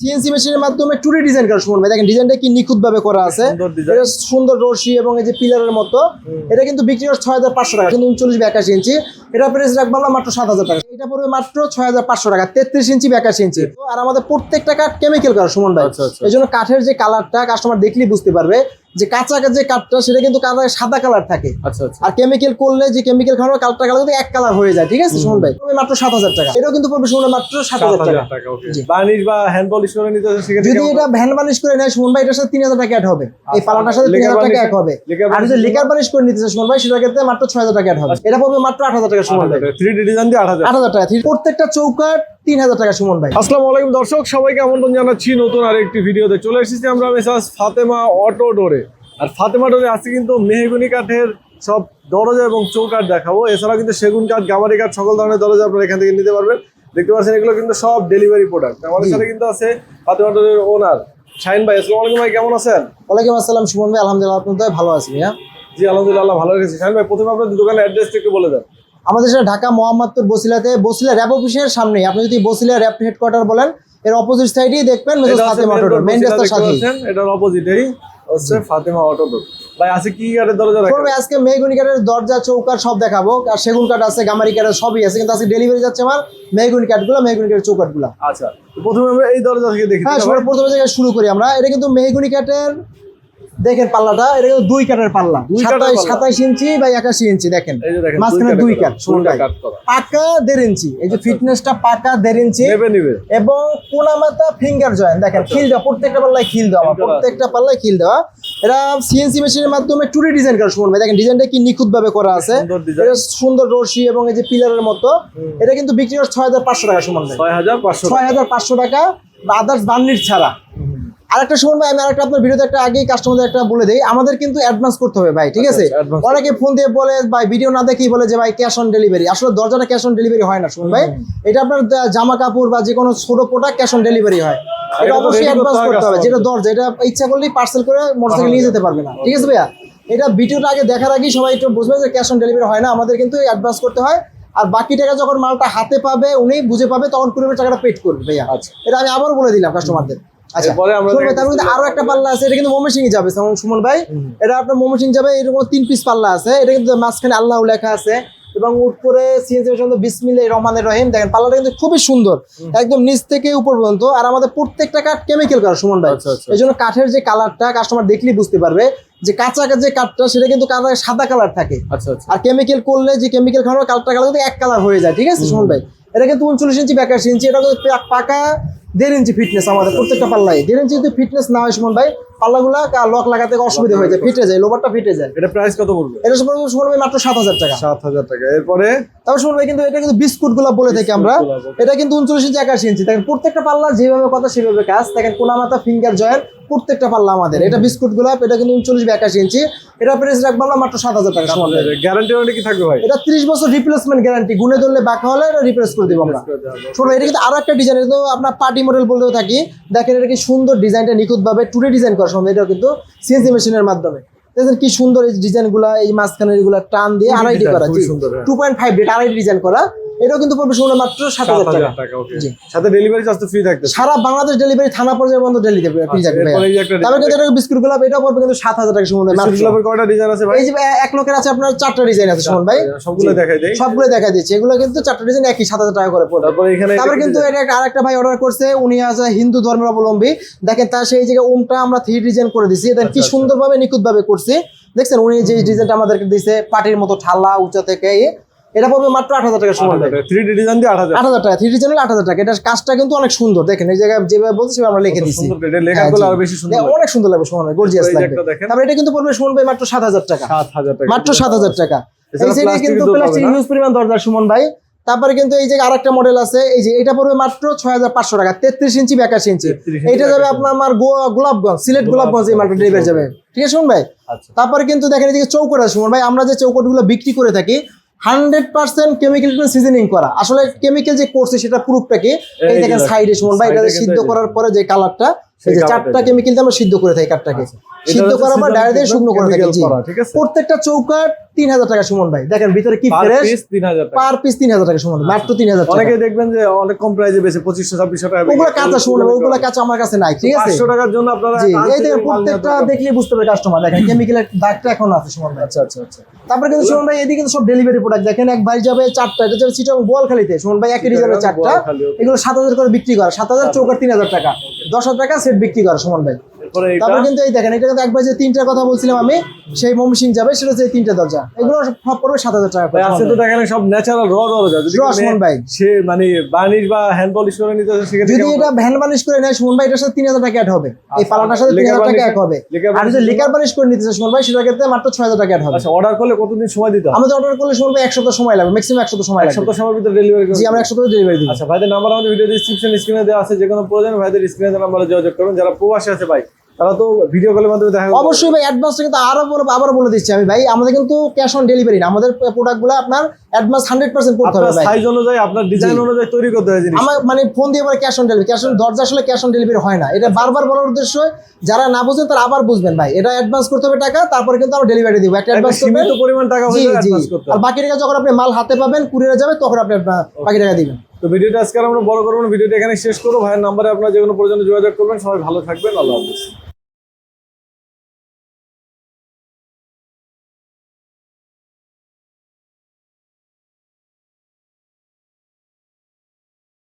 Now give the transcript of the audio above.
CNC মেশিনের মাধ্যমে টুরি design করা সুমন ভাই। দেখেন ডিজাইনটা কি নিখুঁত ভাবে করা আছে। সুন্দর design। এটা সুন্দর রশি এবং এই যে পিলারের মতো। এটা কিন্তু বিক্রি করছে ছয় হাজার পাঁচশো টাকা। কিন্তু উনচল্লিশ একাশি ইঞ্চি। এটা প্রেস রাখব আমরা মাত্র সাত হাজার টাকা। এটা পড়বে মাত্র ছয় হাজার পাঁচশো টাকা। তেত্রিশ ইঞ্চি একাশি ইঞ্চি। আর আমাদের প্রত্যেকটা কাঠ কেমিক্যাল করা সুমন ভাই। আচ্ছা, আচ্ছা। এই জন্য কাঠের যে কালারটা কাস্টমার দেখলেই বুঝতে পারবে। যে কাঁচা যে কাঠটা সেটা কিন্তু কালার সাদা কালার থাকে। আচ্ছা আচ্ছা। আর কেমিক্যাল করলে যে কেমিক্যাল খাওয়ানো কালারটা কালার কিন্তু এক কালার হয়ে যায় ঠিক আছে সুমন ভাই? মাত্র সাত হাজার টাকা। এটাও কিন্তু পড়বে সুমন মাত্র সাত হাজার টাকা। বার্নিশ বা হ্যান্ড পলিশ করে নিতে যদি এটা ভ্যান বানিশ করে নেয় সুমন ভাই এটার সাথে তিন হাজার টাকা অ্যাড হবে। এই আচ্ছা, পালাটার সাথে তিন হাজার টাকা এক হবে। আর যদি লিকার বানিশ করে নিতে চায় সুমন ভাই সেটার ক্ষেত্রে মাত্র ছয় হাজার টাকা অ্যাড হবে। এটা পড়বে মাত্র আট হাজার টাকা সুমন ভাই। থ্রি ডি ডিজাইন দিয়ে আট হাজার। আট হাজার টাকা। প্রত্যেকটা চৌকাট তিন হাজার টাকা সুমন ভাই। আসসালামু আলাইকুম দর্শক সবাইকে আমন্ত্রণ জানাচ্ছি নতুন আরেকটি ভিডিওতে। চলে এসেছি আমরা মেসাজ ফাতেমা অটো ডোরে। আর ফাতেমা ডোরে আজকে কিন্তু মেহগুনি কাঠের সব দরজা এবং চৌকাঠ দেখাবো। এছাড়াও কিন্তু সেগুন কাঠ গামারি কাঠ সকল ধরনের দরজা আপনারা এখান থেকে নিতে পারবেন। দেখতে পাচ্ছেন এগুলো কিন্তু সব ডেলিভারি প্রোডাক্ট আমাদের সাথে কিন্তু আছে ফাতেমা ডোরের ওনার শাহিন ভাই। আসসালামু আলাইকুম ভাই কেমন আছেন? ওয়ালাইকুম আসসালাম সুমন ভাই আলহামদুলিল্লাহ আপনার ভালো আছি ভাইয়া। জি আলহামদুলিল্লাহ ভালো রেখেছি শাহিন ভাই প্রথমে আপনার দোকানের অ্যাড্রেসটা একটু বলে দেন। আমাদের সেটা ঢাকা মোহাম্মদপুর বসিলাতে বসিলা র্যাব অফিসের সামনে আপনি যদি বসিলা র্যাব হেডকোয়ার্টার বলেন এর অপোজিট সাইডেই দেখবেন মেজর ফাতেমা অটো মেইন রাস্তার সাথে এটার অপোজিটেই হচ্ছে ফাতেমা অটো ভাই আছে কি কাঠের দরজা করবে আজকে মেহগুনি কাঠের দরজা চৌকাট সব দেখাবো। আর সেগুন কাঠ আছে গামারি কাঠ সবই আছে কিন্তু আজকে ডেলিভারি যাচ্ছে আমার মেহগুনি কাঠগুলো মেহগুনি কাঠের চৌকাটগুলো আচ্ছা প্রথমে আমরা এই দরজা থেকে দেখি হ্যাঁ? প্রথমে জায়গায় শুরু করি আমরা। এটা কিন্তু মেহগুনি কাঠের দেখেন পাল্লাটা এটা কিন্তু দুই কাঠের পাল্লা। সাতাইশ সাতাইশ ইঞ্চি বা একাশি ইঞ্চি দেখেন। মাঝখানে দুই কাঠ কাট করা। পাকা দেড় ইঞ্চি। এই যে ফিটনেসটা পাকা দেড় ইঞ্চি। এবং কোনামাতা ফিঙ্গার জয়েন্ট দেখেন খিল দেওয়া প্রত্যেকটা পাল্লায় খিল দেওয়া প্রত্যেকটা পাল্লায় খিল দেওয়া। এটা সিএনসি মেশিনের মাধ্যমে টুরি ডিজাইন করা সুমন ভাই দেখেন ডিজাইনটা কি নিখুঁত ভাবে করা আছে। সুন্দর এটা সুন্দর রশি এবং এই যে পিলারের মতো। এটা কিন্তু বিক্রি করছে ছয় হাজার পাঁচশো টাকা সুমন ভাই। ছয় হাজার পাঁচশো টাকা বা আদার্স বার্নির ছাড়া। আরেকটা সুমন ভাই আমি আরেকটা আপনার ভিডিওতে একটা আগেই কাস্টমারদের একটা বলে দেই আমাদের কিন্তু অ্যাডভান্স করতে হবে ভাই ঠিক আচ্ছা, আছে? আচ্ছা, অনেকে ফোন দিয়ে বলে ভাই ভিডিও না দেখেই বলে যে ভাই ক্যাশ অন ডেলিভারি আসলে দরজাটা ক্যাশ অন ডেলিভারি হয় না সুমন ভাই। এটা আপনার জামা কাপড় বা যে কোনো ছোট প্রোডাক্ট ক্যাশ অন ডেলিভারি হয়। এটা এটা অবশ্যই অ্যাডভান্স করতে হবে যেটা দরজা এটা ইচ্ছা করলেই পার্সেল করে মোটরসাইকেল নিয়ে যেতে পারবে না ঠিক আছে ভাইয়া? এটা ভিডিওটা আগে দেখার আগেই সবাই একটু বুঝবে যে ক্যাশ অন ডেলিভারি হয় না আমাদের কিন্তু অ্যাডভান্স করতে হয়। আর বাকি টাকা যখন মালটা হাতে পাবে উনি বুঝে পাবে তখন পুরো টাকাটা পেড করবে ভাইয়া। আচ্ছা। এটা আমি আবারও বলে দিলাম কাস্টমারদের আচ্ছা তারপর আরও একটা পাল্লা আছে এটা কিন্তু ময়মনসিং যাবে সুমন ভাই। এটা আপনার ময়মনসিং যাবে এরকম তিন পিস পাল্লা আছে এটা কিন্তু মাঝখানে আল্লাহ লেখা আছে। এবং উপরে সিএনসি বিসমিল্লাহ রহমানের রহিম দেখেন পাল্লাটা কিন্তু খুবই সুন্দর একদম নিচ থেকে উপর পর্যন্ত আর আমাদের প্রত্যেকটা কাঠ কেমিক্যাল করা সুমন ভাই। আচ্ছা আচ্ছা। এই জন্য কাঠের যে কালারটা কাস্টমার দেখলেই বুঝতে পারবে যে কাঁচা যে কাঠটা সেটা কিন্তু সাদা কালার থাকে। আর কেমিক্যাল করলে যে কেমিক্যাল খাওয়ানো কালারটা কালার কিন্তু এক কালার হয়ে যায় ঠিক আছে সুমন ভাই? এটা কিন্তু উনচল্লিশ ইঞ্চি একাশি ইঞ্চি এটা কিন্তু পাকা দেড় ইঞ্চি ফিটনেস আমাদের প্রত্যেকটা পাল্লাই দেড় ইঞ্চি যদি ফিটনেস না হয় সুমন ভাই পাল্লাগুলা লক লাগাতে অসুবিধা হয়ে যায় ফিটে যায় লোবারটা ফিটে যায়। এটা প্রাইস কত পড়বে? এটা সুমন সুমন ভাই মাত্র সাত হাজার টাকা। সাত হাজার টাকা। এরপরে? তারপর সুমন ভাই কিন্তু এটা কিন্তু বিস্কুটগুলা বলে থাকি আমরা। এটা কিন্তু উনচল্লিশ ইঞ্চি একাশি ইঞ্চি। দেখেন প্রত্যেকটা পাল্লা যেভাবে কথা সেভাবে কাজ। দেখেন কোনামাতা ফিঙ্গার জয়েন্ট প্রত্যেকটা পাল্লা আমাদের। এটা বিস্কুট গোলাপ এটা কিন্তু উনচল্লিশ একাশি ইঞ্চি। এটা প্রেস রাখব আমরা মাত্র সাত হাজার টাকা সুমন ভাই। গ্যারান্টি কি থাকবে ভাই? এটা 30 বছর রিপ্লেসমেন্ট গ্যারান্টি গুনে ধরলে বাঁকা হলে এটা রিপ্লেস করে দেবো আমরা। শোনো এটা কিন্তু আরও একটা ডিজাইন আপনার পার্টি মডেল বলতেও থাকি। দেখেন এটা কি সুন্দর ডিজাইনটা নিখুঁতভাবে টুডে ডিজাইন করা সম্ভব। এটাও কিন্তু সিএনসি মেশিনের মাধ্যমে। দেখেন কি সুন্দর এই ডিজাইনগুলো এই মাঝখানের এগুলো টান দিয়ে আড়াইটি করা। টু পয়েন্ট ফাইভ ডেট আড়াইটি ডিজাইন করা। এটাও কিন্তু পড়বে মাত্র সাত হাজার টাকা। সাথে ডেলিভারি চার্জ তো ফ্রি থাকতে সারা বাংলাদেশ ডেলিভারি থানা পর্যায়ে ডেলিভারি ফ্রি থাকবে তারপরে কিন্তু এটা বিস্কুট গোলাপ এটাও পড়বে কিন্তু সাত হাজার টাকা মাত্র। বিস্কুট কয়টা ডিজাইন আছে ভাই? এই যে এক লোকের আছে আপনার চারটা ডিজাইন আছে সুমন ভাই। সবগুলো দেখাই দেই। সবগুলো দেখা দিচ্ছি। এগুলো কিন্তু চারটা ডিজাইন একই সাত হাজার টাকা করে পড়বে। তারপরে এখানে তারপরে কিন্তু এটা আরেকটা ভাই অর্ডার করছে উনি আছে হিন্দু ধর্মের অবলম্বী। দেখেন তার সেই জায়গায় ওমটা আমরা থ্রি ডিজাইন করে দিছি দেখেন কি সুন্দরভাবে নিখুঁতভাবে করছি। দেখছেন উনি যে ডিজাইনটা আমাদেরকে দিছে পাটির মতো ঠাল্লা উঁচা থেকে এটা পড়বে মাত্র আট হাজার টাকা সময় থ্রি ডি ডিজাইন দিয়ে আট হাজার। আট হাজার টাকা থ্রি ডিজাইন আট হাজার টাকা। এটার কাজটা কিন্তু অনেক সুন্দর। দেখেন এই জায়গায় যেভাবে বলছি সেভাবে আমরা লিখে লেখা হ্যাঁ, দেখেন, অনেক সুন্দর লাগবে সময় গর্জিয়াস লাগবে। তারপরে এটা কিন্তু পড়বে সুমন ভাই মাত্র সাত হাজার টাকা। সাত হাজার টাকা। মাত্র সাত হাজার টাকা। এই এছাড়া কিন্তু প্লাস্টিক ইউজ পরিমাণ দরজা সুমন ভাই। তারপরে কিন্তু এই যে আরেকটা মডেল আছে। এই যে এটা পড়বে মাত্র ছয় হাজার পাঁচশো টাকা তেত্রিশ ইঞ্চি বা একাশি ইঞ্চি। এটা যাবে আপনার আমার গোলাপগঞ্জ সিলেট গোলাপগঞ্জ এই মার্কেট ডেলিভারি যাবে। ঠিক আছে শুনুন ভাই? আচ্ছা। তারপরে কিন্তু দেখেন এদিকে চৌকট আছে সুমন ভাই। আমরা যে চৌকটগুলো বিক্রি করে থাকি হান্ড্রেড পার্সেন্ট কেমিক্যাল সিজনিং করা। আসলে কেমিক্যাল যে করছে সেটা প্রুফটা কি? এই দেখেন সাইড ভাই এটা সিদ্ধ করার পরে যে কালারটা চারটা। কেমিক্যাল দিয়ে আমরা সিদ্ধ করে থাকি কাঠটাকে আচ্ছা। সিদ্ধ করার পর seasoning ডাইরেক্ট শুকনো করে থাকি। করা? প্রত্যেকটা চৌকাট তিন হাজার টাকা সুমন ভাই। দেখেন ভিতরে কি পার ফ্রেশ পিস তিন হাজার টাকা। পার পিস তিন হাজার টাকা সুমন মাত্র তিন হাজার টাকা। অনেকে দেখবেন যে অনেক কম প্রাইসে বেশি পঁচিশশো ছাব্বিশশো টাকা ওগুলো কাঁচা সুমন ওগুলো কাঁচা আমার কাছে নাই ঠিক আছে? পাঁচশো টাকার জন্য আপনারা এই দেখেন প্রত্যেকটা। দেখলেই বুঝতে পারে কাস্টমার দেখেন কেমিক্যালের দাগটা এখন আছে সুমন ভাই। আচ্ছা আচ্ছা আচ্ছা। তারপরে কিন্তু সুমন ভাই এদিকে সব ডেলিভারি প্রোডাক্ট দেখেন এক ভাই যাবে চারটা এটা যাবে চিটাং বোয়ালখালীতে সুমন ভাই একই ডিজাইনের চারটা। এগুলো সাত হাজার করে বিক্রি করে সাত হাজার চৌকার তিন হাজার টাকা। দশ হাজার টাকা সেট বিক্রি করে সমান ভাই। তারপরে কিন্তু এই দেখেন এটা কিন্তু একবার যে তিনটার কথা বলছিলাম আমি সেই মমসিং যাবে সেটা হচ্ছে এই তিনটা দরজা। এগুলো সব পড়বে সাত হাজার টাকা আজকে তো দেখেন সব ন্যাচারাল র দরজা। যদি সুমন ভাই। সে মানে বার্নিশ বা হ্যান্ড পলিশ করে নিতে সেক্ষেত্রে যদি এটা ভ্যান বানিশ করে নেয় সুমন ভাই এটার সাথে তিন হাজার টাকা অ্যাড হবে। এই আচ্ছা, পালাটার সাথে তিন হাজার টাকা এক হবে। আর যদি লিকার বানিশ করে নিতে সুমন ভাই সেটার ক্ষেত্রে মাত্র ছয় হাজার টাকা অ্যাড হবে। আচ্ছা অর্ডার করলে কতদিন সময় দিতে হবে আমাদের অর্ডার করলে সুমন ভাই এক সপ্তাহ সময় লাগবে ম্যাক্সিমাম এক সপ্তাহ সময় এক লাগবে। সপ্তাহ সময়ের ভিতরে ডেলিভারি জি আমরা এক সপ্তাহে ডেলিভারি দিই। আচ্ছা ভাইদের নাম্বার আমাদের ভিডিও ডিসক্রিপশন স্ক্রিনে দেওয়া আছে যে কোনো প্রয়োজন ভাইদের স্ক্রিনে নাম্বারে যোগাযোগ করবেন। যারা প্রবাসী আছে ভাই তারা তো ভিডিও কলের মাধ্যমে দেখা অবশ্যই ভাই অ্যাডভান্সটা কিন্তু আরও বলে আবারও বলে দিচ্ছি আমি ভাই আমাদের কিন্তু ক্যাশ অন ডেলিভারি না। আমাদের প্রোডাক্টগুলো আপনার অ্যাডভান্স হান্ড্রেড পার্সেন্ট করতে হবে আপনার সাইজ অনুযায়ী আপনার ডিজাইন অনুযায়ী তৈরি করতে হয় আমার মানে ফোন দিয়ে পরে cash on delivery cash on দরজা আসলে ক্যাশ অন ডেলিভারি হয় না। এটা বারবার বলার উদ্দেশ্য যারা না বুঝেন তারা আবার বুঝবেন ভাই। এটা অ্যাডভান্স করতে হবে টাকা তারপরে কিন্তু আমরা ডেলিভারি দিব। একটা অ্যাডভান্স সীমিত পরিমাণ টাকা হলে অ্যাডভান্স করতে আর বাকি টাকা যখন আপনি মাল হাতে পাবেন কুরিয়ারে যাবে তখন আপনি বাকি টাকা দিবেন। তো ভিডিওটা আজকে আমরা বড় করব ভিডিওটা এখানে শেষ করব। ভাইয়ের নাম্বারে আপনার যে কোনো প্রয়োজনে যোগাযোগ করবেন। সবাই ভালো থাকবেন আল্লাহ হাফিজ।